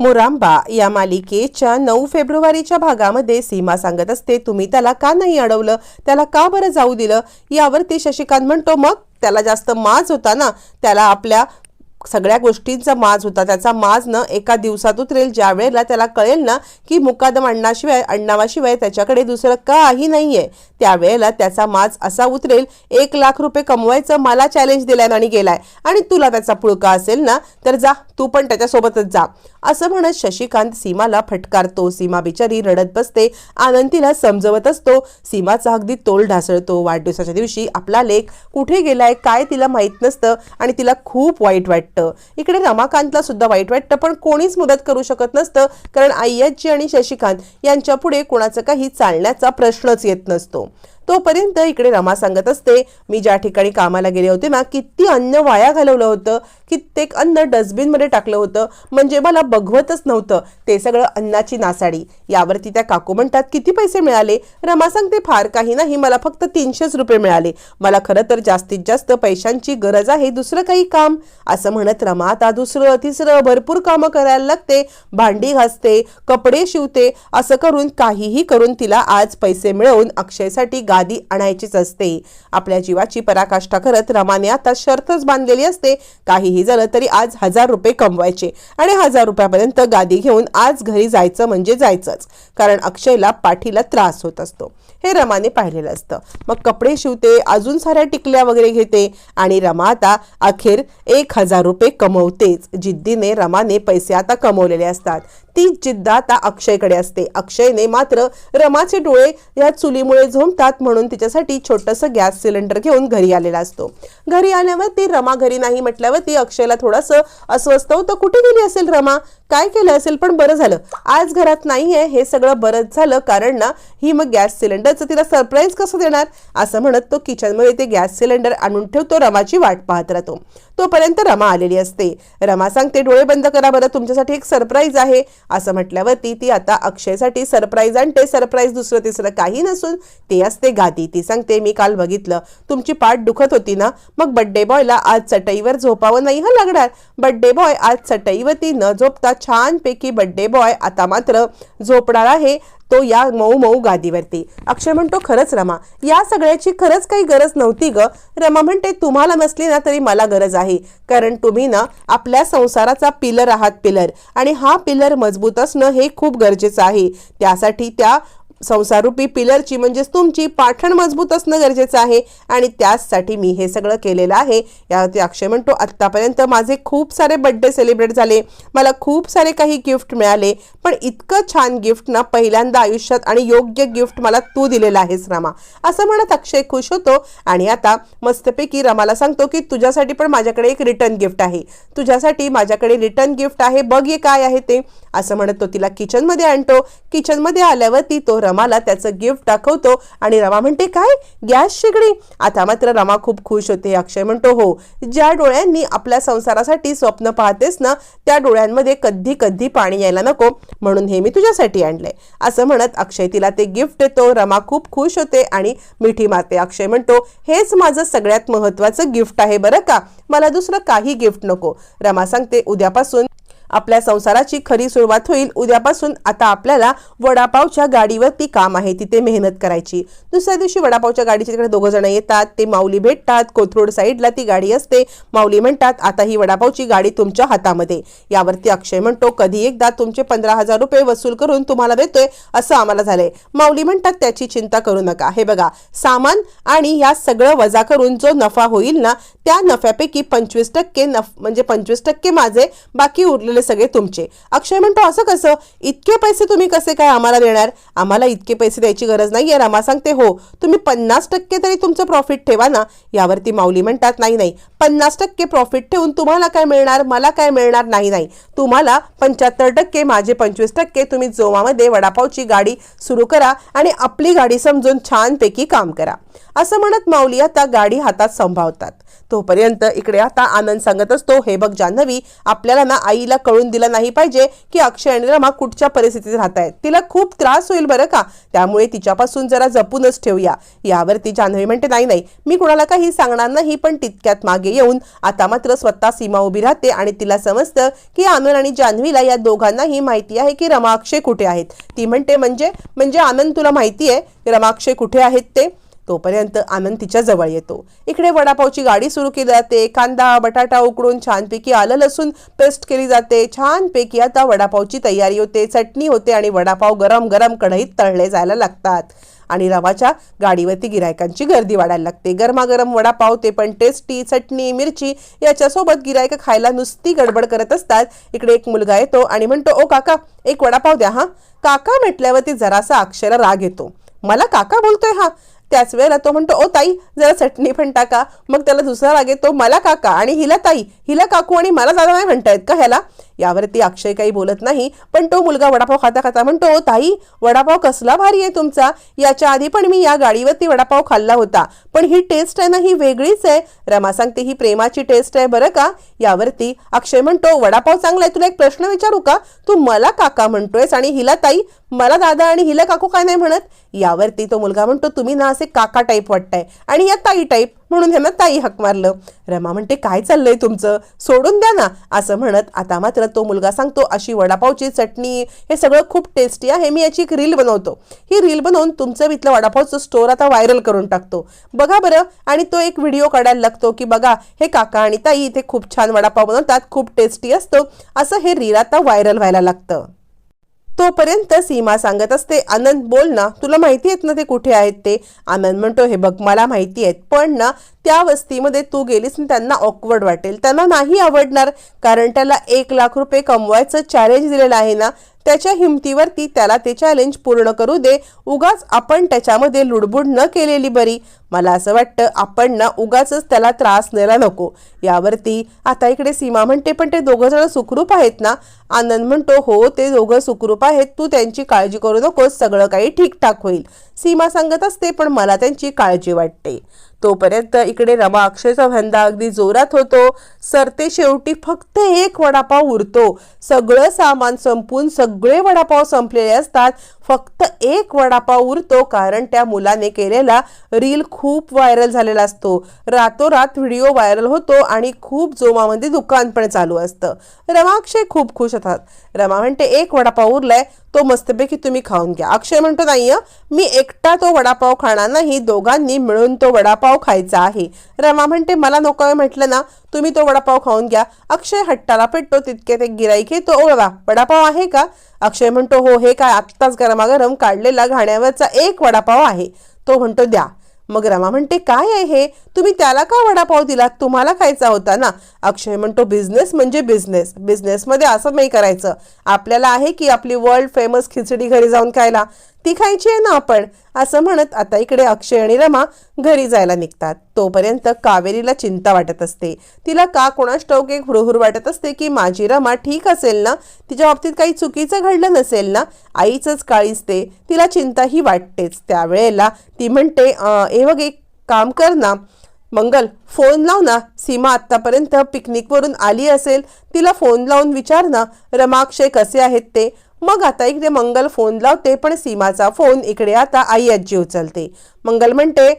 मुरांबा या मालिकेच्या नऊ फेब्रुवारीच्या भागामध्ये सीमा सांगत असते तुम्ही त्याला का नाही अडवलं? त्याला का बरं जाऊ दिलं? यावरती शशिकांत म्हणतो मग त्याला जास्त माज होता ना त्याला आपल्या सगळ्या गोष्टींचा माज होता. त्याचा माज न एका दिवसात उतरेल ज्या वेळेला त्याला कळेल ना की मुकादम अण्णाशिवाय अण्णावाशिवाय त्याच्याकडे दुसरं काही नाही आहे त्यावेळेला त्याचा माज असा उतरेल एक लाख रुपये कमवायचं मला चॅलेंज दिलाय आणि गेलाय. आणि तुला त्याचा पुळका असेल ना तर जा तू पण त्याच्यासोबतच जा. असं म्हणत शशिकांत सीमाला फटकारतो. सीमा बिचारी रडत बसते आनंदीला समजवत असतो. सीमाचा अगदी तोल ढासळतो. वाढदिवसाच्या दिवशी आपला लेख कुठे गेलाय काय तिला माहीत नसतं आणि तिला खूप वाईट वाटतं. इकडे रमाकांतला सुद्धा वाईट वाटतं पण कोणीच मदत करू शकत नसतं कारण अय्याजी आणि शशिकांत यांच्या पुढे कोणाचं काही चालण्याचा प्रश्नच येत नसतो. तोपर्यंत इकडे रमा सांगत असते मी ज्या ठिकाणी कामाला गेले होते ना किती अन्न वाया घालवलं होतं कित्येक अन्न डस्टबिनमध्ये टाकलं होतं म्हणजे मला बघवतच नव्हतं ते सगळं अन्नाची नासाडी. यावरती त्या काकू म्हणतात किती पैसे मिळाले? रमा सांगते फार काही नाही मला फक्त तीनशेच रुपये मिळाले. मला खरं तर जास्तीत जास्त पैशांची गरज आहे दुसरं काही काम. असं म्हणत रमा आता दुसरं तिसरं भरपूर कामं करायला लागते. भांडी घासते कपडे शिवते असं करून काहीही करून तिला आज पैसे मिळवून अक्षयसाठी गादी आणायचीच असते. आपल्या जीवाची पराकाष्ठा करत रमाने आता शर्तच बांधलेली असते. काहीही झालं तरी आज हजार रुपये कमवायचे आणि हजार रुपयापर्यंत गादी घेऊन आज घरी जायचं म्हणजे जायचंच. कारण अक्षयला पाठीला त्रास होत असतो. हे रमाने पाहिलेलं असतं. मग कपडे शिवते अजून साऱ्या टिकल्या वगैरे घेते आणि रमा आता अखेर एक हजार रुपये कमवतेच. जिद्दीने रमाने पैसे आता कमवलेले असतात. ती जिद्द आता अक्षयकडे असते. अक्षयने मात्र रमाचे डोळे या चुलीमुळे झोंबतात म्हणून तिच्यासाठी छोटंसं गॅस सिलेंडर घेऊन घरी आलेला असतो. घरी आल्यावर ती रमा घरी नाही म्हटल्यावर ती अक्षयला थोडंसं अस्वस्थ होतं. कुठे गेली असेल रमा? काय केलं असेल? पण बरं झालं. आज घरात नाहीये. हे सगळं बरंच झालं कारण ना ही मग गॅस सिलेंडरचं तिला सरप्राईज कसं देणार? असं म्हणत तो किचनमध्ये ते गॅस सिलेंडर आणून ठेवतो. रमाची वाट पाहत राहतो. तोपर्यंत रमा आलेली असते. रमा सांगते डोळे बंद करा बरं. तुमच्यासाठी एक सरप्राईज आहे. असं म्हटल्यावरती ती आता अक्षयसाठी सरप्राईज आणते सरप्राईज दुसरं तिसरं काही नसून ती असते गादी. ती सांगते मी काल बघितलं तुमची पाठ दुखत होती ना? मग बड्डे बॉयला आज चटईवर झोपावं नाही हं लागणार. बड्डे बॉय आज चटईवरती न झोपता छानपैकी बड्डे बॉय आता मात्र झोपणार आहे. तो या मऊ मऊ गादीवरती. अक्षय म्हणतो खरंच रमा या सगळ्याची खरंच काही गरज नव्हती ग. रमा म्हणते तुम्हाला नसली ना तरी मला गरज आहे. कारण तुम्ही ना आपल्या संसाराचा पिलर आहात पिलर. आणि हा पिलर मजबूत असणं हे खूप गरजेचं आहे. त्यासाठी त्या संसारूपी पिलरची म्हणजेच तुमची पाठण मजबूत असणं गरजेचं आहे. आणि त्याचसाठी मी हे सगळं केलेलं आहे. यावरती अक्षय म्हणतो आत्तापर्यंत माझे खूप सारे बड्डे सेलिब्रेट झाले. मला खूप सारे काही गिफ्ट मिळाले. पण इतकं छान गिफ्ट ना पहिल्यांदा आयुष्यात आणि योग्य गिफ्ट मला तू दिलेलं आहेस रमा. असं म्हणत अक्षय खुश होतो. आणि आता मस्तपैकी रमाला सांगतो की तुझ्यासाठी पण माझ्याकडे एक रिटर्न गिफ्ट आहे. तुझ्यासाठी माझ्याकडे रिटर्न गिफ्ट आहे. बघ हे काय आहे ते. असं म्हणत तो तिला किचनमध्ये आणतो. किचनमध्ये आल्यावरती तो रमाला त्याचं गिफ्ट दाखवतो आणि रमा म्हणते काय? गॅस शेगडी? आता मात्र रमा खूप खुश होते. अक्षय म्हणतो हो ज्या डोळ्यांनी आपल्या संसारासाठी स्वप्न पाहतेस ना त्या डोळ्यांमध्ये कधी कधी पाणी यायला नको म्हणून हे मी तुझ्यासाठी आणलंय. असं म्हणत अक्षय तिला ते गिफ्ट देतो. रमा खूप खुश होते आणि मिठी मारते. अक्षय म्हणतो हेच माझं सगळ्यात महत्वाचं गिफ्ट आहे बरं का? मला दुसरं काही गिफ्ट नको. रमा सांगते उद्यापासून आपल्या संसाराची खरी सुरुवात होईल. उद्यापासून आता आपल्याला वडापावच्या गाडीवरती काम आहे. तिथे मेहनत करायची. दुसऱ्या दिवशी वडापावच्या गाडीच्या तिकडे दोघं जण येतात. ते माऊली भेटतात. कोथरूड साईडला ती गाडी असते. माऊली म्हणतात आता ही वडापावची गाडी तुमच्या हातामध्ये. यावरती अक्षय म्हणतो कधी एकदा तुमचे पंधरा हजार रुपये वसूल करून तुम्हाला देतोय. असं आम्हाला झालंय. माऊली म्हणतात त्याची चिंता करू नका. हे बघा सामान आणि या सगळं वजा करून जो नफा होईल ना त्या नफ्यापैकी पंचवीस टक्के नफ म्हणजे पंचवीस टक्के माझे बाकी उरलेले सगळे तुमचे. अक्षय म्हणतो असं कसं? इतके पैसे तुम्ही कसे काय आम्हाला देणार? आम्हाला इतके पैसे द्यायची गरज नाहीये रमा सांगते हो तुम्ही पन्नास टक्के तरी तुमचं प्रॉफिट ठेवा ना. यावरती माऊली म्हणतात नाही नाही. पन्नास टक्के प्रॉफिट ठेवून तुम्हाला काय मिळणार? मला काय मिळणार? नाही नाही. तुम्हाला पंच्याहत्तर टक्के माझे पंचवीस टक्के तुम्ही जोमामध्ये वडापावची गाडी सुरू करा आणि आपली गाडी समजून छानपैकी काम करा. असं म्हणत माऊली आता गाडी हातात संभावतात. तोपर्यंत इकडे आता आनंद सांगत असतो हे बघ जान्हवी आपल्याला ना आईला कळून दिलं नाही पाहिजे की अक्षय आणि रमा कुठच्या परिस्थितीत राहत आहेत तिला खूप त्रास होईल बरं का? त्यामुळे तिच्यापासून जरा जपूनच ठेवूया. यावरती जान्हवी म्हणते नाही नाही मी कुणाला काही सांगणार नाही पण तितक्यात मागे येऊन आता मात्र स्वतः सीमा उभी राहते आणि तिला समजतं की आनंद आणि जान्हवीला या दोघांनाही माहिती आहे की रमा अक्षय कुठे आहेत. ती म्हणते म्हणजे म्हणजे आनंद तुला माहिती आहे रमाक्षय कुठे आहेत ते? तोपर्यंत आनंद तिच्या जवळ येतो. इकडे वडापावची गाडी सुरू केली जाते. कांदा बटाटा उकडून छानपैकी आलं लसूण पेस्ट केली जाते. छानपैकी आता वडापावची तयारी होते. चटणी होते आणि वडापाव गरम गरम कढईत तळले जायला लागतात. आणि रवाच्या गाडीवरती गिरायकांची गर्दी वाढायला लागते. गरमागरम वडापाव ते पण टेस्टी. चटणी मिरची याच्यासोबत गिरायक खायला नुसती गडबड करत असतात. इकडे एक मुलगा येतो आणि म्हणतो ओ काका एक वडापाव द्या हा. काका म्हटल्यावरती जरासा अक्षर राग येतो. मला काका बोलतोय हा. त्याच वेळेला तो म्हणतो ओ ताई जरा चटणी पण टाका. मग त्याला दुसरा राग येतो मला काका आणि हिला ताई हिला काकू आणि मला दादा नाही म्हणतायत का ह्याला? यावरती अक्षय काही बोलत नाही पण तो मुलगा वडापाव खाता खाता म्हणतो ताई वडापाव कसला भारी आहे तुमचा. याच्या आधी पण मी या गाडीवरती वडापाव खाल्ला होता. पण ही टेस्ट आहे ना ही वेगळीच आहे. रमा सांगते ही प्रेमाची टेस्ट आहे बरं का? यावरती अक्षय म्हणतो वडापाव चांगला आहे तुला एक प्रश्न विचारू का? तू मला काका म्हणतोयस आणि हिला ताई मला दादा आणि हिला काकू काय नाही म्हणत? यावरती तो मुलगा म्हणतो तुम्ही ना असे काका टाईप वाटताय आणि या ताई टाईप म्हणून ह्यांना ताई हक मारलं. रमा म्हणते काय चाललंय तुमचं? सोडून द्या ना. असं म्हणत आता मात्र तो मुलगा सांगतो अशी वडापावची चटणी हे सगळं खूप टेस्टी आहे मी याची एक रील बनवतो. ही रील बनवून तुमचं इथलं वडापावचं स्टोर आता व्हायरल करून टाकतो. बघा बरं. आणि तो एक व्हिडिओ काढायला लागतो की बघा हे काका आणि ताई इथे खूप छान वडापाव बनवतात खूप टेस्टी असतो. असं हे रील आता व्हायरल व्हायला लागतं. तोपर्यंत सीमा सांगत असते आनंद बोल ना. तुला माहिती आहेत ना ते कुठे आहेत ते? आनंद म्हणतो हे बघ मला माहिती आहेत. पण ना त्या वस्तीमध्ये तू गेलीस त्यांना ऑकवर्ड वाटेल. त्यांना नाही आवडणार कारण त्याला एक लाख रुपये कमवायचं चॅलेंज दिलेलं आहे ना त्याच्या हिमतीवरती त्याला ते चॅलेंज पूर्ण करू दे. उगाच आपण त्याच्यामध्ये लुडबुड न केलेली बरी. मला असं वाटतं आपण ना उगाच त्याला त्रास द्यायला नको. यावरती आता इकडे सीमा म्हणते पण ते दोघं जण सुखरूप आहेत ना? आनंद म्हणतो हो ते दोघं सुखरूप आहेत. तू त्यांची काळजी करू नकोस सगळं काही ठीकठाक होईल. सीमा सांगत असते पण मला त्यांची काळजी वाटते. तोपर्यंत इकडे रमा अक्षयचा धंदा अगदी जोरात होतो. सरते शेवटी फक्त एक वडापाव उरतो. सगळं सामान संपून सगळे वडापाव संपलेले असतात. फक्त एक वडापाव उरतो कारण त्या मुलाने केलेला रील खूप व्हायरल झालेला असतो. रातोरात व्हिडिओ व्हायरल होतो आणि खूप जोमामध्ये दुकान पण चालू असतं. रमा अक्षय खूप खुश होतात. रमा म्हणते एक वडापाव उरलाय तो मस्तपैकी तुम्ही खाऊन घ्या. अक्षय म्हणतो नाही मी एकटा तो वडापाव खाणार नाही दोघांनी मिळून तो वडापाव खायचा आहे. रमा म्हणते मला नको आहे म्हटलं ना तुम्ही तो वडापाव खाऊन घ्या. अक्षय हट्टाला पेटतो तितके ते गिराईक येतो ओळवा वडापाव आहे का? अक्षय म्हणतो हो हे काय आत्ताच गरमागरम काढलेला घाण्यावरचा एक वडापाव आहे. तो म्हणतो द्या. मग रमा म्हणते काय आहे हे? तुम्ही त्याला का वडापाव दिलात? तुम्हाला खायचा होता ना? अक्षय म्हणतो बिझनेस म्हणजे बिझनेस. बिझनेसमध्ये असं नाही करायचं. आपल्याला आहे की आपली वर्ल्ड फेमस खिचडी घरी जाऊन खायला. ती खायची आहे ना आपण? असं म्हणत आता इकडे अक्षय आणि रमा घरी जायला निघतात. तोपर्यंत कावेरीला चिंता वाटत असते. तिला का कोणाच ठाऊक एक हुरहुर वाटत असते की माझी रमा ठीक असेल ना? तिच्या बाबतीत काही चुकीचं घडलं नसेल ना? आईचंच काळीच ते. तिला चिंता ही वाटतेच. त्यावेळेला ती म्हणते "अं, हे बघ एक काम कर ना. मंगल फोन लाव ना. सीमा आत्तापर्यंत पिकनिकवरून आली असेल. तिला फोन लावून विचार ना. रमाक्षय कसे आहेत ते? मग आता इकडे मंगल फोन लावते पण सीमाचा फोन इकडे आता आई आजी उचलते. मंगल म्हणते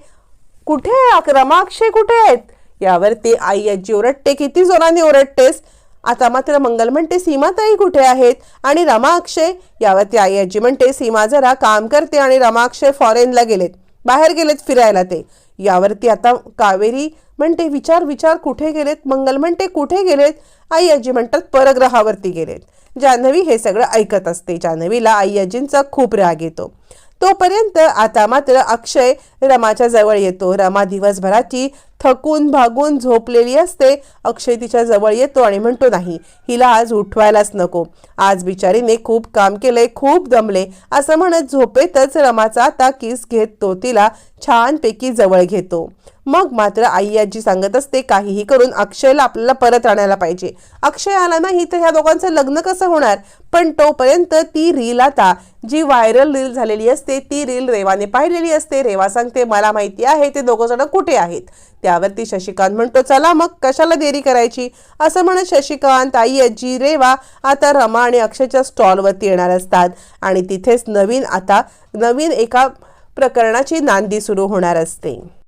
कुठे आहे रमाक्षय कुठे आहेत? यावरती आई आजी ओरडते किती जोराने ओरडतेस. आता मात्र मंगल म्हणते सीमाताई कुठे आहेत? आणि रमा अक्षय यावरती आई आजी म्हणते सीमा जरा काम करते. आणि रमा अक्षय फॉरेनला गेलेत. बाहेर गेलेत फिरायला ते. यावरती आता कावेरी म्हणते विचार विचार कुठे गेलेत? मंगल म्हणते कुठे गेलेत? आई आजी म्हणतात परग्रहावरती गेलेत. जान्हवी हे सगळं ऐकत असते. जान्हवीला आई आजींचा खूप राग येतो. तोपर्यंत आता मात्र अक्षय रमाच्या जवळ येतो. रमा दिवसभराची थकून भागून झोपलेली असते. अक्षय तिच्या जवळ येतो आणि म्हणतो नाही हिला आज उठवायलाच नको. आज बिचारीने खूप काम केलंय खूप दमले. असं म्हणत झोपेतच रमाचा आता किस घेत तो तिला छानपैकी जवळ घेतो. मग मात्र आई आजी सांगत असते काहीही करून अक्षयला आपल्याला परत आणायला पाहिजे. अक्षय आला नाही तर ह्या दोघांचं लग्न कसं होणार? पण तोपर्यंत ती रील आता जी व्हायरल रील झालेली असते ती रील रेवाने पाहिलेली असते. रेवा सांगते सांगते मला माहिती आहे ते दोघं जण कुठे आहेत? त्यावरती शशिकांत म्हणतो चला मग कशाला देरी करायची? असं म्हणत शशिकांत आई आजी रेवा आता रमा आणि अक्षयच्या स्टॉलवरती येणार असतात आणि तिथेच नवीन आता नवीन एका प्रकरणाची नांदी सुरू होणार असते.